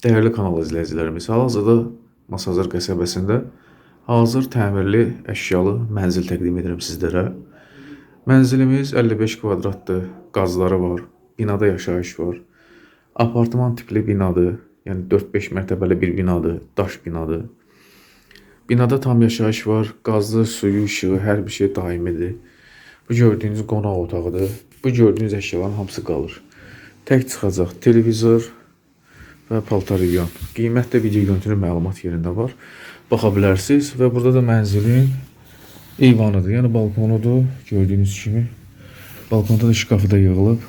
Dəyərli kanal izləyicilərimiz, hal-hazırda Masazır qəsəbəsində hazır təmirli əşyalı mənzil təqdim edirəm sizlərə. Mənzilimiz 55 kvadratdır, qazları var, binada yaşayış var. Apartman tipli binadır, yəni 4-5 mərtəbəli bir binadır, daş binadır. Binada tam yaşayış var, qazlı, suyu, işığı, hər bir şey daimidir. Bu gördüyünüz qonaq otağıdır. Bu gördüyünüz əşyaların hamısı qalır. Tək çıxacaq televizor, və paltaryon. Qiymət də video görüntülü məlumat yerində var. Baxa bilərsiniz və burada da mənzilin eyvanıdır. Yəni balkonudur. Gördüyünüz kimi balkonda da şkafı da yığılıb.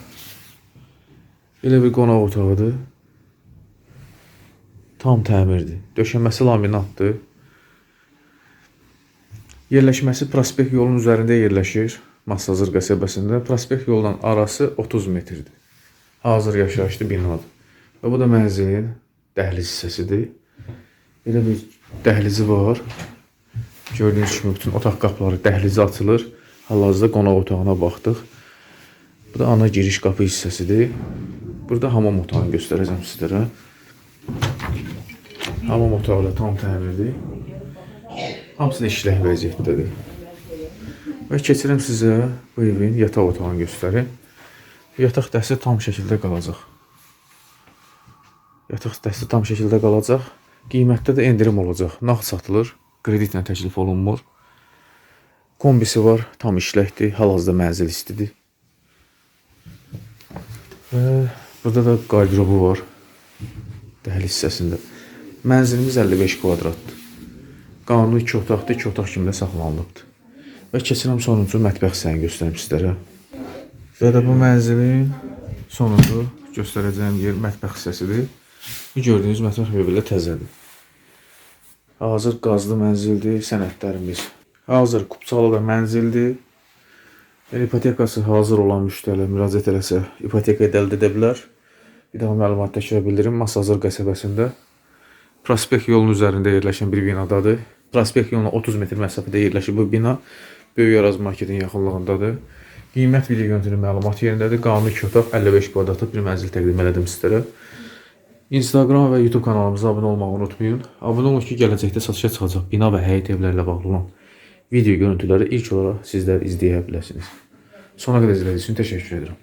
Belə bir qonaq otağıdır. Tam təmirdir. Döşəməsi laminatdır. Yerləşməsi Prospekt yolunun üzərində yerləşir. Masazır qəsəbəsində. Prospekt yolla arası 30 metrdir. Hazır yaşayışlı binadır. Və bu da mənzilin dəhliz hissəsidir. Belə bir dəhlizi var. Gördüyünüz kimi bütün otaq qapıları dəhlizi açılır. Hal-hazırda qonaq otağına baxdıq. Bu da ana giriş qapı hissəsidir. Burada hamam otağını göstərəcəm sizlərə. Hamam otağı da tam təmirdir. Hamısı da işlək vəziyyətdədir. Və keçirəm sizə bu evin yataq otağını göstərim. Yataq dəsti tam şəkildə qalacaq. Yataq dəsti tam şəkildə qalacaq. Qiymətdə də endirim olacaq. Nağd satılır, kreditlə təklif olunmur. Kombisi var, tam işləkdir, hal-hazırda mənzil istidir. Və burada da qardırobu var. Dəhliz hissəsində. Mənzilimiz 55 kvadratdır. Qanuni 2 otaqdır, 2 otaq kimi də saxlanılıbdır. Və keçirəm sonuncu mətbəx hissəni göstərim sizlərə. Və də bu mənzilin sonuncu göstərəcəyim yer mətbəx hissəsidir. Bu gördüyünüz mətbəx belə təzədir. Hazır qazlı mənzildir, sənədlərimiz. Hazır kupçalı da mənzildir. Yəni, ipotekası hazır olan müştərilər müraciət eləsə, ipoteka əldə edə bilər. Daha məlumat təkrar bildirim. Masazır qəsəbəsində Prospekt yolunun üzərində yerləşən bir binadadır. Prospekt yoluna 30 metr məsafədə yerləşir bu bina. Böyük Araz marketin yaxınlığındadır. Qiymət video görüntülü məlumat yerindədir. Qanuni 2 otaq 55 kvadratlıq bir mənzil təqdim elədim sizlərə. Instagram və YouTube kanalımıza abunə olmağı unutmayın. Abunə olun ki, gələcəkdə satışa çıxacaq bina və həyət evlərlə bağlı olan video görüntüləri ilk olaraq sizlər izləyə biləsiniz. Sona qədər izlədiyiniz üçün təşəkkür edirəm.